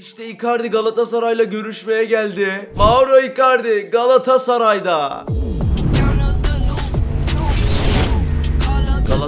İşte Icardi Galatasaray'la görüşmeye geldi. Mauro Icardi Galatasaray'da.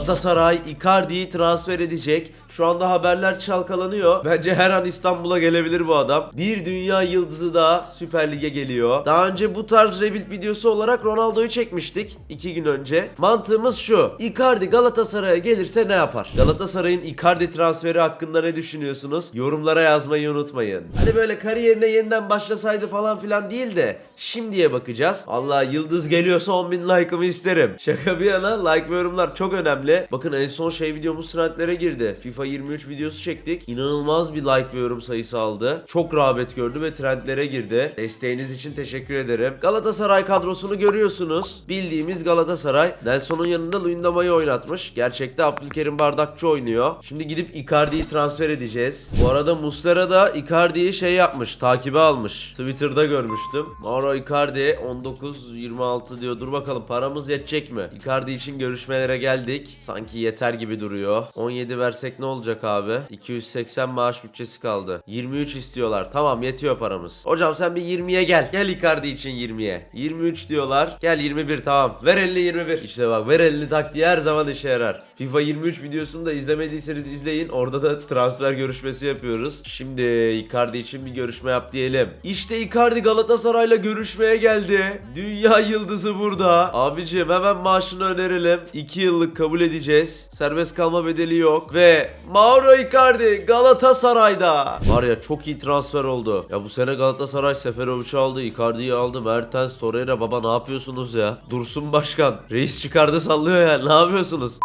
Galatasaray Icardi'yi transfer edecek. Şu anda haberler çalkalanıyor. Bence her an İstanbul'a gelebilir bu adam. Bir dünya yıldızı daha Süper Lig'e geliyor. Daha önce bu tarz rebuild videosu olarak Ronaldo'yu çekmiştik. iki gün önce. Mantığımız şu. Icardi Galatasaray'a gelirse ne yapar? Galatasaray'ın Icardi transferi hakkında ne düşünüyorsunuz? Yorumlara yazmayı unutmayın. Hani böyle kariyerine yeniden başlasaydı falan filan değil de şimdiye bakacağız. Allah yıldız geliyorsa 10.000 like'ımı isterim. Şaka bir yana like ve yorumlar çok önemli. Bakın en son şey videomuz trendlere girdi. FIFA 23 videosu çektik. İnanılmaz bir like ve yorum sayısı aldı. Çok rağbet gördü ve trendlere girdi. Desteğiniz için teşekkür ederim. Galatasaray kadrosunu görüyorsunuz. Bildiğimiz Galatasaray. Nelson'un yanında Luyendama'yı oynatmış. Gerçekte Abdülkerim Bardakçı oynuyor. Şimdi gidip Icardi'yi transfer edeceğiz. Bu arada Muslera da Icardi'yi şey yapmış. Takibe almış. Twitter'da görmüştüm. Mauro Icardi 19-26 diyor. Dur bakalım paramız yetecek mi? Icardi için görüşmelere geldik. Sanki yeter gibi duruyor. 17 versek ne olacak abi? 280 maaş bütçesi kaldı. 23 istiyorlar. Tamam yetiyor paramız. Hocam sen bir 20'ye gel. Gel Icardi için 20'ye. 23 diyorlar. Gel 21 tamam. Ver elini 21. İşte bak ver elini taktiği her zaman işe yarar. FIFA 23 videosunu da izlemediyseniz izleyin. Orada da transfer görüşmesi yapıyoruz. Şimdi Icardi için bir görüşme yap diyelim. İşte Icardi Galatasaray'la görüşmeye geldi. Dünya yıldızı burada. Abicim hemen maaşını önerelim. 2 yıllık kabul edeceğiz. Serbest kalma bedeli yok. Ve Mauro Icardi Galatasaray'da. Var ya çok iyi transfer oldu. Ya bu sene Galatasaray Seferovic'i aldı. Icardi'yi aldı. Mertens, Torreira baba ne yapıyorsunuz ya? Dursun Başkan. Reis çıkardı sallıyor ya. Ne yapıyorsunuz?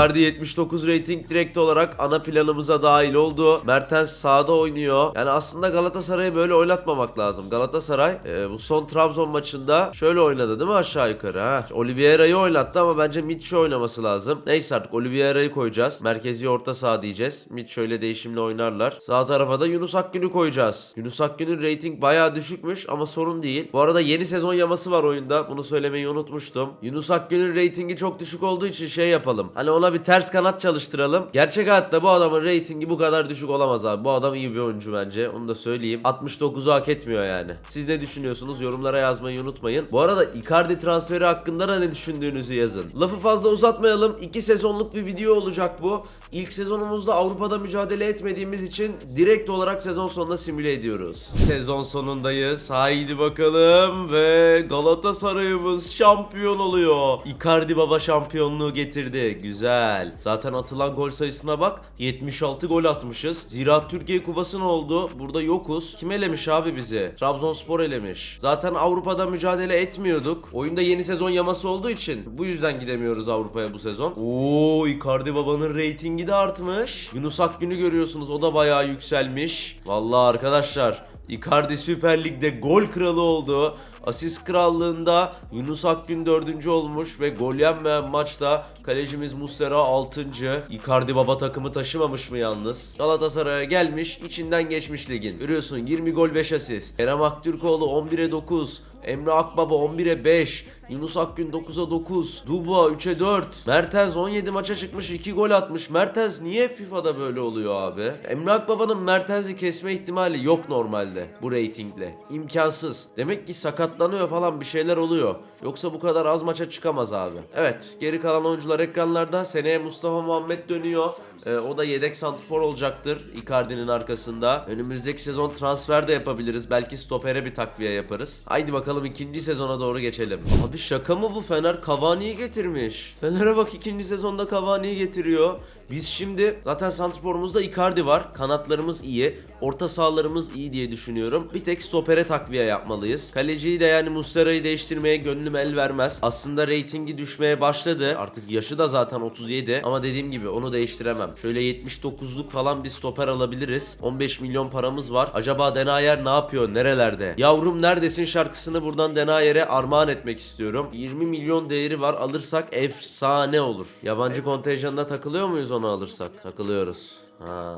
Icardi 79 rating direkt olarak ana planımıza dahil oldu. Mertens sağda oynuyor. Yani aslında Galatasaray'ı böyle oynatmamak lazım. Galatasaray e, bu son Trabzon maçında şöyle oynadı değil mi aşağı yukarı ha? Oliveira'yı oynattı ama bence Mitchell oynaması lazım. Neyse artık Oliveira'yı koyacağız. Merkezi orta saha diyeceğiz. Mitchell şöyle değişimle oynarlar. Sağ tarafa da Yunus Akgün'ü koyacağız. Yunus Akgün'ün rating bayağı düşükmüş ama sorun değil. Bu arada yeni sezon yaması var oyunda. Bunu söylemeyi unutmuştum. Yunus Akgün'ün ratingi çok düşük olduğu için şey yapalım. Hani ona bir ters kanat çalıştıralım. Gerçek hayatta bu adamın ratingi bu kadar düşük olamaz abi. Bu adam iyi bir oyuncu bence. Onu da söyleyeyim. 69'u hak etmiyor yani. Siz ne düşünüyorsunuz? Yorumlara yazmayı unutmayın. Bu arada Icardi transferi hakkında da ne düşündüğünüzü yazın. Lafı fazla uzatmayalım. 2 sezonluk bir video olacak bu. İlk sezonumuzda Avrupa'da mücadele etmediğimiz için direkt olarak sezon sonunda simüle ediyoruz. Sezon sonundayız. Haydi bakalım ve Galatasaray'ımız şampiyon oluyor. Icardi baba şampiyonluğu getirdi. Güzel. Zaten atılan gol sayısına bak. 76 gol atmışız. Ziraat Türkiye Kupası ne oldu? Burada yokuz. Kim elemiş abi bizi? Trabzonspor elemiş. Zaten Avrupa'da mücadele etmiyorduk. Oyunda yeni sezon yaması olduğu için bu yüzden gidemiyoruz Avrupa'ya bu sezon. Oo Icardi babanın reytingi de artmış. Yunus Akgün'ü görüyorsunuz. O da bayağı yükselmiş. Vallahi arkadaşlar Icardi Süper Lig'de gol kralı oldu. Asist krallığında Yunus Akgün 4. olmuş ve gol yenmeyen maçta kalecimiz Muslera 6. Icardi baba takımı taşımamış mı yalnız? Galatasaray'a gelmiş, içinden geçmiş ligin. Görüyorsun 20 gol 5 asist. Kerem Aktürkoğlu 11'e 9. Emre Akbaba 11'e 5. Yunus Akgün 9'a 9. Dubois 3'e 4. Mertens 17 maça çıkmış 2 gol atmış. Mertens niye FIFA'da böyle oluyor abi? Emre Akbaba'nın Mertens'i kesme ihtimali yok normalde bu reytingle. İmkansız. Demek ki sakatlanıyor falan bir şeyler oluyor. Yoksa bu kadar az maça çıkamaz abi. Evet geri kalan oyuncular ekranlarda. Seneye Mustafa Muhammed dönüyor. Ee, o da yedek santrfor olacaktır Icardi'nin arkasında. Önümüzdeki sezon transfer de yapabiliriz. Belki stopere bir takviye yaparız. Haydi bakalım ikinci sezona doğru geçelim. Abi şaka mı bu Fener Cavani'yi getirmiş. Fener'e bak ikinci sezonda Cavani'yi getiriyor. Biz şimdi zaten santrforumuzda Icardi var. Kanatlarımız iyi. Orta sahalarımız iyi diye düşünüyorum. Bir tek stopere takviye yapmalıyız. Kaleciyi de yani Muslera'yı değiştirmeye gönlüm el vermez. Aslında reytingi düşmeye başladı. Artık yaşı da zaten 37 ama dediğim gibi onu değiştiremem. Şöyle 79'luk falan bir stoper alabiliriz. 15 milyon paramız var. Acaba Denayer ne yapıyor? Nerelerde? Yavrum neredesin şarkısını buradan Denayer'e armağan etmek istiyorum. 20 milyon değeri var. Alırsak efsane olur. Yabancı kontenjanına takılıyor muyuz onu alırsak? Takılıyoruz. Ha,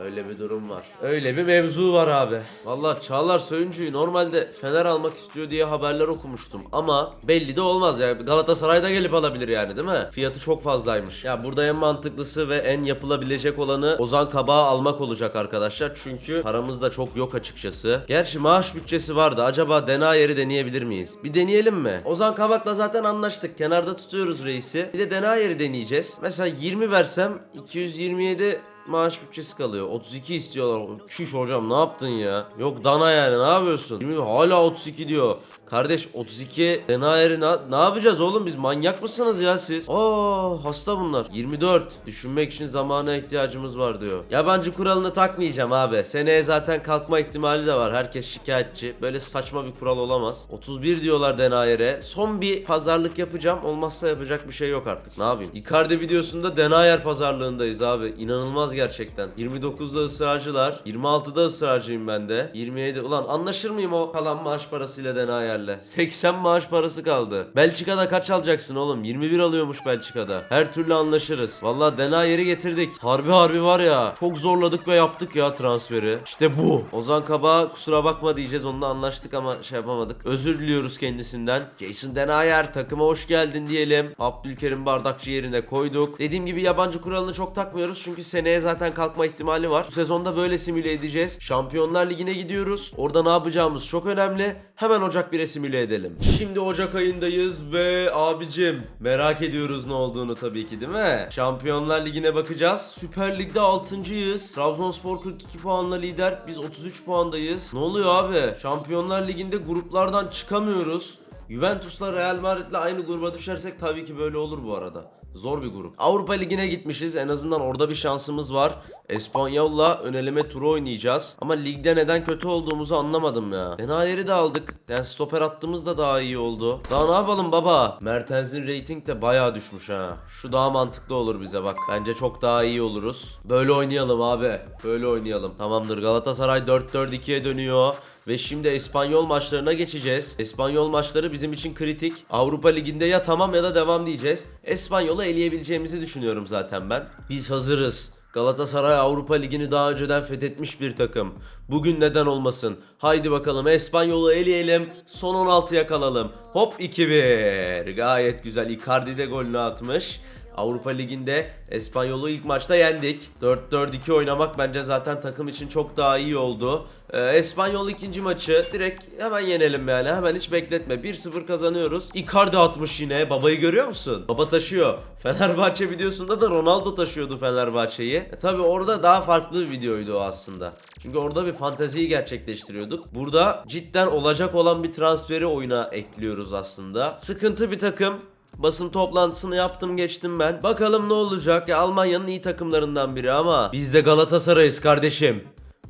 öyle bir durum var. Öyle bir mevzu var abi. Vallahi Çağlar Söyüncü'yü normalde Fener almak istiyor diye haberler okumuştum ama belli de olmaz ya. Galatasaray'da gelip alabilir yani değil mi? Fiyatı çok fazlaymış. Ya burada en mantıklısı ve en yapılabilecek olanı Ozan Kabak'ı almak olacak arkadaşlar. Çünkü paramız da çok yok açıkçası. Gerçi maaş bütçesi vardı. Acaba Denayer'i deneyebilir miyiz? Bir deneyelim mi? Ozan Kabak'la zaten anlaştık. Kenarda tutuyoruz reisi. Bir de Denayer'i deneyeceğiz. Mesela 20 versem 227 maaş bütçesi kalıyor. 32 istiyorlar. Çüş hocam ne yaptın ya? Yok dana yani ne yapıyorsun? 20 hala 32 diyor. Kardeş 32 denayeri ne, ne yapacağız oğlum biz manyak mısınız ya siz? Aa hasta bunlar. 24 düşünmek için zamana ihtiyacımız var diyor. Yabancı kuralını takmayacağım abi. Seneye zaten kalkma ihtimali de var. Herkes şikayetçi. Böyle saçma bir kural olamaz. 31 diyorlar denayere. Son bir pazarlık yapacağım. Olmazsa yapacak bir şey yok artık. Ne yapayım? Icardi videosunda denayer pazarlığındayız abi. İnanılmaz gerçekten. 29'da ısrarcılar. 26'da ısrarcıyım ben de. 27 ulan anlaşır mıyım o kalan maaş parasıyla denayerle? 80 maaş parası kaldı. Belçika'da kaç alacaksın oğlum? 21 alıyormuş Belçika'da. Her türlü anlaşırız. Vallahi denayeri getirdik. Harbi harbi var ya. Çok zorladık ve yaptık ya transferi. İşte bu. Ozan Kaba kusura bakma diyeceğiz. Onunla anlaştık ama şey yapamadık. Özür diliyoruz kendisinden. Jason Denayer takıma hoş geldin diyelim. Abdülkerim Bardakçı yerine koyduk. Dediğim gibi yabancı kuralını çok takmıyoruz. Çünkü seneye zaten kalkma ihtimali var. Bu sezonda böyle simüle edeceğiz. Şampiyonlar Ligi'ne gidiyoruz. Orada ne yapacağımız çok önemli. Hemen Ocak 1'e simüle edelim. Şimdi Ocak ayındayız ve abicim merak ediyoruz ne olduğunu tabii ki değil mi? Şampiyonlar Ligi'ne bakacağız. Süper Lig'de 6.yız. Trabzonspor 42 puanla lider. Biz 33 puandayız. Ne oluyor abi? Şampiyonlar Ligi'nde gruplardan çıkamıyoruz. Juventus'la Real Madrid'le aynı gruba düşersek tabii ki böyle olur bu arada. Zor bir grup. Avrupa Ligi'ne gitmişiz. En azından orada bir şansımız var. Espanyol'la öneleme turu oynayacağız. Ama ligde neden kötü olduğumuzu anlamadım ya. Enayeri de aldık. Yani stoper attığımız da daha iyi oldu. Daha ne yapalım baba? Mertens'in rating de bayağı düşmüş ha. Şu daha mantıklı olur bize bak. Bence çok daha iyi oluruz. Böyle oynayalım abi. Böyle oynayalım. Tamamdır. Galatasaray 4-4-2'ye dönüyor. Ve şimdi Espanyol maçlarına geçeceğiz. Espanyol maçları bizim için kritik. Avrupa Ligi'nde ya tamam ya da devam diyeceğiz. Espanyol'u eleyebileceğimizi düşünüyorum zaten ben. Biz hazırız. Galatasaray Avrupa Ligi'ni daha önceden fethetmiş bir takım. Bugün neden olmasın? Haydi bakalım Espanyol'u eleyelim. Son 16'ya kalalım. Hop 2-1. Gayet güzel. Icardi de golünü atmış. Avrupa Ligi'nde Espanyol'u ilk maçta yendik. 4-4-2 oynamak bence zaten takım için çok daha iyi oldu. Ee, Espanyol ikinci maçı direkt hemen yenelim yani. Hemen hiç bekletme. 1-0 kazanıyoruz. Icardi atmış yine. Babayı görüyor musun? Baba taşıyor. Fenerbahçe videosunda da Ronaldo taşıyordu Fenerbahçe'yi. E, tabi orada daha farklı bir videoydu o aslında. Çünkü orada bir fanteziyi gerçekleştiriyorduk. Burada cidden olacak olan bir transferi oyuna ekliyoruz aslında. Sıkıntı bir takım. Basın toplantısını yaptım geçtim ben. Bakalım ne olacak. Ya Almanya'nın iyi takımlarından biri ama biz de Galatasaray'ız kardeşim.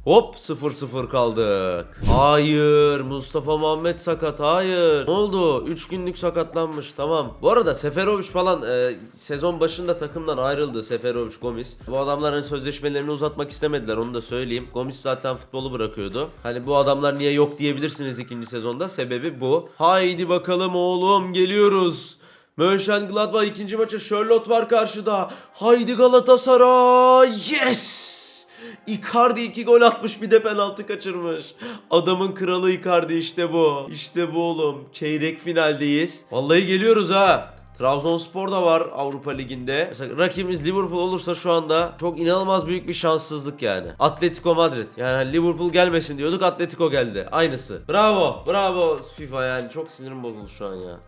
Hop 0-0 kaldık. Hayır Mustafa Muhammed sakat hayır. Ne oldu? 3 günlük sakatlanmış tamam. Bu arada Seferovic falan e, sezon başında takımdan ayrıldı Seferovic Gomis. Bu adamların sözleşmelerini uzatmak istemediler onu da söyleyeyim. Gomis zaten futbolu bırakıyordu. Hani bu adamlar niye yok diyebilirsiniz ikinci sezonda. Sebebi bu. Haydi bakalım oğlum geliyoruz. Mönchengladbach ikinci maçı Charlotte var karşıda. Haydi Galatasaray. Yes! Icardi iki gol atmış bir de penaltı kaçırmış. Adamın kralı Icardi işte bu. İşte bu oğlum. Çeyrek finaldeyiz. Vallahi geliyoruz ha. Trabzonspor da var Avrupa Ligi'nde. Mesela rakibimiz Liverpool olursa şu anda çok inanılmaz büyük bir şanssızlık yani. Atletico Madrid. Yani Liverpool gelmesin diyorduk Atletico geldi. Aynısı. Bravo. Bravo FIFA yani. Çok sinirim bozuldu şu an ya.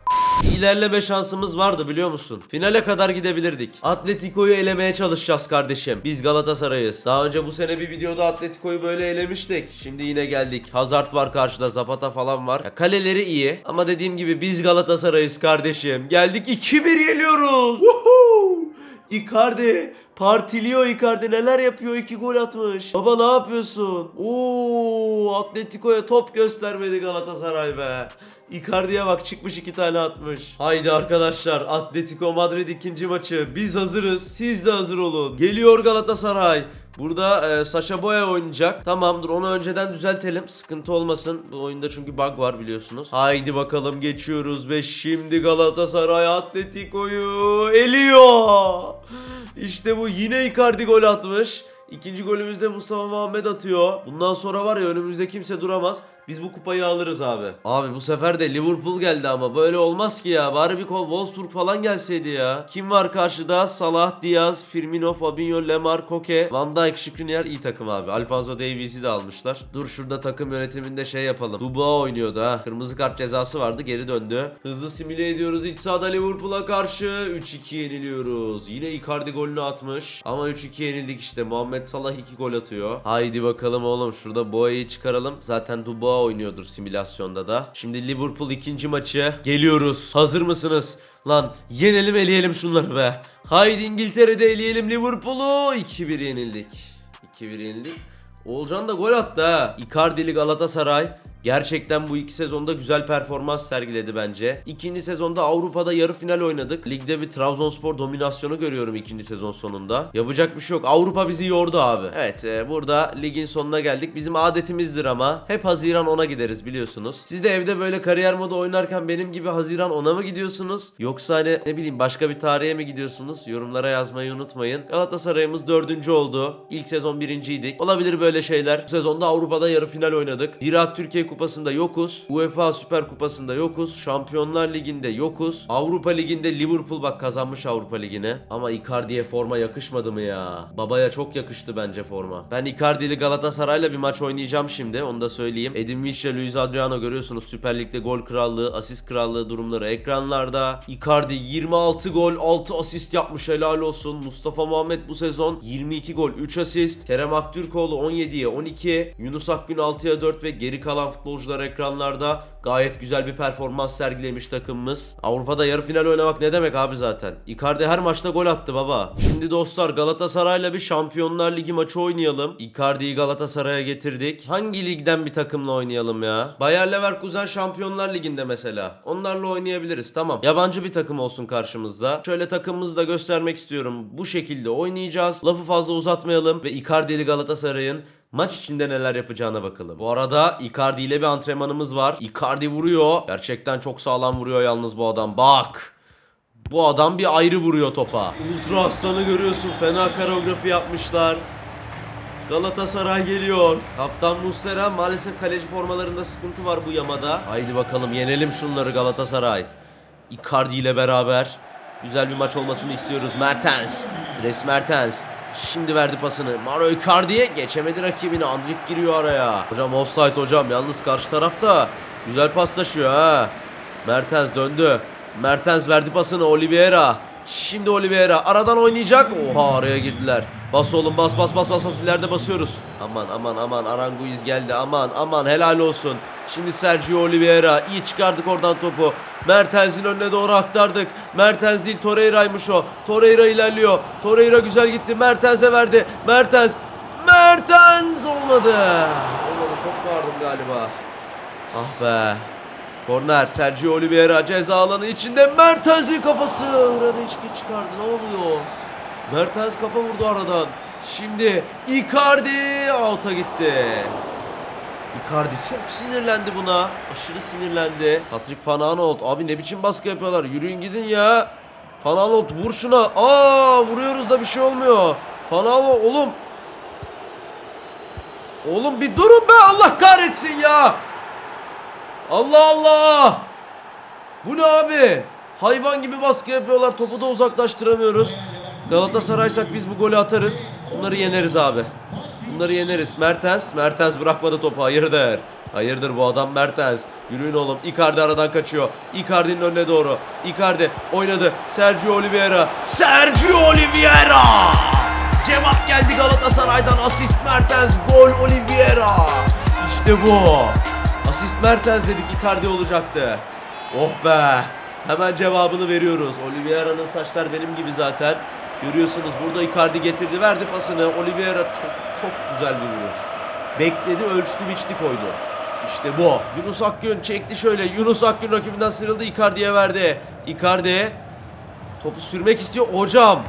İlerleme şansımız vardı biliyor musun? Finale kadar gidebilirdik. Atletico'yu elemeye çalışacağız kardeşim. Biz Galatasaray'ız. Daha önce bu sene bir videoda Atletico'yu böyle elemiştik. Şimdi yine geldik. Hazard var karşıda, Zapata falan var. Ya kaleleri iyi ama dediğim gibi biz Galatasaray'ız kardeşim. Geldik 2-1 yeniyoruz. Woohoo! Icardi partiliyor Icardi neler yapıyor 2 gol atmış. Baba ne yapıyorsun? Oo Atletico'ya top göstermedi Galatasaray be. Icardi'ye bak çıkmış iki tane atmış. Haydi arkadaşlar Atletico Madrid ikinci maçı. Biz hazırız. Siz de hazır olun. Geliyor Galatasaray. Burada e, Sasha Boya oynayacak. Tamamdır onu önceden düzeltelim. Sıkıntı olmasın. Bu oyunda çünkü bug var biliyorsunuz. Haydi bakalım geçiyoruz ve şimdi Galatasaray Atletico'yu eliyor. İşte bu yine Icardi gol atmış. İkinci golümüzde Mustafa Muhammed atıyor. Bundan sonra var ya önümüzde kimse duramaz. Biz bu kupayı alırız abi. Abi bu sefer de Liverpool geldi ama böyle olmaz ki ya. Bari bir Wolfsburg falan gelseydi ya. Kim var karşıda? Salah, Diaz, Firmino, Fabinho, Lemar, Koke, Van Dijk, Skriniar iyi takım abi. Alfonso Davies'i de almışlar. Dur şurada takım yönetiminde şey yapalım. Dubois oynuyordu ha. Kırmızı kart cezası vardı geri döndü. Hızlı simüle ediyoruz iç sahada Liverpool'a karşı. 3-2 yeniliyoruz. Yine Icardi golünü atmış. Ama 3-2 yenildik işte. Muhammed Salah 2 gol atıyor. Haydi bakalım oğlum. Şurada Boya'yı çıkaralım. Zaten Dubois oynuyordur simülasyonda da. Şimdi Liverpool ikinci maçı. Geliyoruz. Hazır mısınız? Lan yenelim eleyelim şunları be. Haydi İngiltere'de eleyelim Liverpool'u. 2-1 yenildik. 2-1 yenildik. Oğulcan da gol attı ha. Icardi'li Galatasaray gerçekten bu iki sezonda güzel performans sergiledi bence. İkinci sezonda Avrupa'da yarı final oynadık. Ligde bir Trabzonspor dominasyonu görüyorum ikinci sezon sonunda. Yapacak bir şey yok. Avrupa bizi yordu abi. Evet e, burada ligin sonuna geldik. Bizim adetimizdir ama hep Haziran 10'a gideriz biliyorsunuz. Siz de evde böyle kariyer modu oynarken benim gibi Haziran 10'a mı gidiyorsunuz? Yoksa hani ne bileyim başka bir tarihe mi gidiyorsunuz? Yorumlara yazmayı unutmayın. Galatasaray'ımız dördüncü oldu. İlk sezon birinciydik. Olabilir böyle şeyler. Bu sezonda Avrupa'da yarı final oynadık. Ziraat Türkiye Kupası'nda yokuz. UEFA Süper Kupası'nda yokuz. Şampiyonlar Ligi'nde yokuz. Avrupa Ligi'nde Liverpool bak kazanmış Avrupa Ligi'ni. Ama Icardi'ye forma yakışmadı mı ya? Babaya çok yakıştı bence forma. Ben Icardi'li Galatasaray'la bir maç oynayacağım şimdi. Onu da söyleyeyim. Edin Visca, Luis Adriano görüyorsunuz. Süper Lig'de gol krallığı, asist krallığı durumları ekranlarda. Icardi 26 gol, 6 asist yapmış helal olsun. Mustafa Muhammed bu sezon 22 gol, 3 asist. Kerem Aktürkoğlu 17'ye 12. Yunus Akgün 6'ya 4 ve geri kalan futbolcular ekranlarda. Gayet güzel bir performans sergilemiş takımımız. Avrupa'da yarı final oynamak ne demek abi zaten? Icardi her maçta gol attı baba. Şimdi dostlar Galatasaray'la bir Şampiyonlar Ligi maçı oynayalım. Icardi'yi Galatasaray'a getirdik. Hangi ligden bir takımla oynayalım ya? Bayer Leverkusen Şampiyonlar Ligi'nde mesela. Onlarla oynayabiliriz tamam. Yabancı bir takım olsun karşımızda. Şöyle takımımızı da göstermek istiyorum. Bu şekilde oynayacağız. Lafı fazla uzatmayalım ve Icardi'li Galatasaray'ın maç içinde neler yapacağına bakalım. Bu arada Icardi ile bir antrenmanımız var. Icardi vuruyor. Gerçekten çok sağlam vuruyor yalnız bu adam. Bak. Bu adam bir ayrı vuruyor topa. Ultra aslanı görüyorsun. Fena koreografi yapmışlar. Galatasaray geliyor. Kaptan Muslera maalesef kaleci formalarında sıkıntı var bu yamada. Haydi bakalım yenelim şunları Galatasaray. Icardi ile beraber güzel bir maç olmasını istiyoruz. Mertens. Res Mertens. Şimdi verdi pasını. Mario Icardi'ye geçemedi rakibini. Andrik giriyor araya. Hocam offside hocam. Yalnız karşı tarafta güzel paslaşıyor ha. Mertens döndü. Mertens verdi pasını Oliveira. Şimdi Oliveira aradan oynayacak. Oha araya girdiler. Bas oğlum bas bas bas bas bas ileride basıyoruz. Aman aman aman Aranguiz geldi aman aman helal olsun. Şimdi Sergio Oliveira iyi çıkardık oradan topu. Mertens'in önüne doğru aktardık. Mertens değil Torreira'ymış o. Torreira ilerliyor. Torreira güzel gitti. Mertens'e verdi. Mertens. Mertens olmadı. Olmadı çok bağırdım galiba. Ah be. Korner Sergio Oliveira ceza alanı içinde Mertens'in kafası. Hradeçki çıkardı ne oluyor? Mertens kafa vurdu aradan. Şimdi Icardi out'a gitti. Icardi çok sinirlendi buna. Aşırı sinirlendi. Patrick Van Aanholt. Abi ne biçim baskı yapıyorlar. Yürüyün gidin ya. Van Aanholt vur şuna. Aa vuruyoruz da bir şey olmuyor. Van Aanholt oğlum. Oğlum bir durun be Allah kahretsin ya. Allah Allah. Bu ne abi? Hayvan gibi baskı yapıyorlar. Topu da uzaklaştıramıyoruz. Galatasaraysak biz bu golü atarız. Bunları yeneriz abi. Bunları yeneriz. Mertens. Mertens bırakmadı topu. Hayırdır? Hayırdır bu adam Mertens. Yürüyün oğlum. Icardi aradan kaçıyor. Icardi'nin önüne doğru. Icardi oynadı. Sergio Oliveira. Sergio Oliveira! Cevap geldi Galatasaray'dan. Asist Mertens. Gol Oliveira. İşte bu. Asist Mertens dedik Icardi olacaktı. Oh be. Hemen cevabını veriyoruz. Oliveira'nın saçlar benim gibi zaten. Görüyorsunuz burada Icardi getirdi verdi pasını. Oliveira çok çok güzel bir vuruş. Bekledi ölçtü biçti koydu. İşte bu. Yunus Akgün çekti şöyle. Yunus Akgün rakibinden sıyrıldı Icardi'ye verdi. Icardi topu sürmek istiyor. Hocam.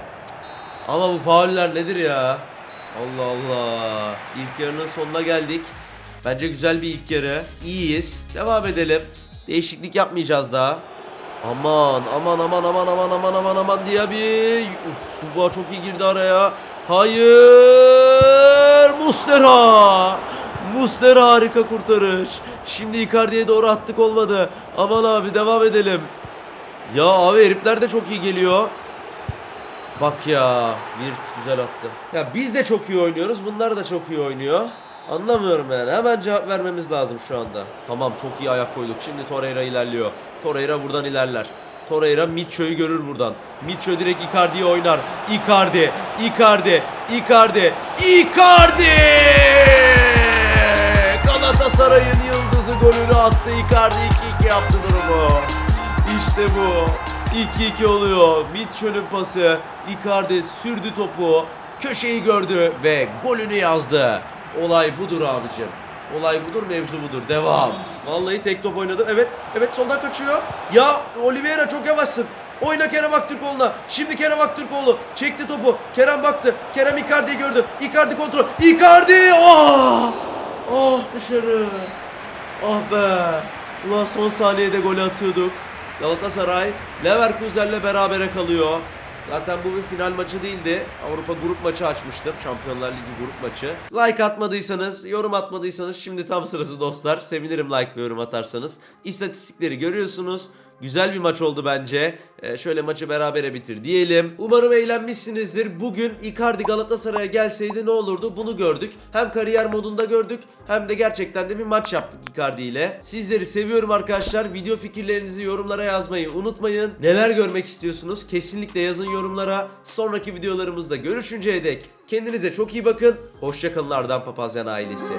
Ama bu fauller nedir ya? Allah Allah. İlk yarının sonuna geldik. Bence güzel bir ilk yarı. İyiyiz. Devam edelim. Değişiklik yapmayacağız daha. Aman aman aman aman aman aman aman aman Diaby. Uf Dubois çok iyi girdi araya. Hayır. Mustera. Mustera harika kurtarış. Şimdi Icardi'ye doğru attık olmadı. Aman abi devam edelim. Ya abi herifler de çok iyi geliyor. Bak ya Wirtz güzel attı. Ya biz de çok iyi oynuyoruz. Bunlar da çok iyi oynuyor. Anlamıyorum yani. Hemen cevap vermemiz lazım şu anda. Tamam çok iyi ayak koyduk. Şimdi Torreira ilerliyor. Torreira buradan ilerler. Torreira Mitcho'yu görür buradan. Mitcho direkt Icardi'ye oynar. Icardi, Icardi, Icardi, Icardi! Galatasaray'ın yıldızı golünü attı. Icardi 2-2 yaptı durumu. İşte bu. 2-2 oluyor. Mitchell'ün pası. Icardi sürdü topu. Köşeyi gördü ve golünü yazdı. Olay budur abicim. Olay budur, mevzu budur. Devam. Vallahi tek top oynadı. Evet, evet soldan kaçıyor. Ya Oliveira çok yavaşsın. Oyna Kerem Aktürkoğlu'na. Şimdi Kerem Aktürkoğlu çekti topu. Kerem baktı. Kerem Icardi'yi gördü. Icardi kontrol. Icardi! Oh! Oh dışarı. Ah be. Ulan son saniyede golü atıyorduk. Galatasaray Leverkusen'le berabere kalıyor. Zaten bu bir final maçı değildi. Avrupa grup maçı açmıştım. Şampiyonlar Ligi grup maçı. Like atmadıysanız, yorum atmadıysanız şimdi tam sırası dostlar. Sevinirim like ve yorum atarsanız. İstatistikleri görüyorsunuz. Güzel bir maç oldu bence. Ee, şöyle maçı berabere bitir diyelim. Umarım eğlenmişsinizdir. Bugün Icardi Galatasaray'a gelseydi ne olurdu bunu gördük. Hem kariyer modunda gördük hem de gerçekten de bir maç yaptık Icardi ile. Sizleri seviyorum arkadaşlar. Video fikirlerinizi yorumlara yazmayı unutmayın. Neler görmek istiyorsunuz? Kesinlikle yazın yorumlara. Sonraki videolarımızda görüşünceye dek kendinize çok iyi bakın. Hoşçakalın Ardan Papazyan ailesi.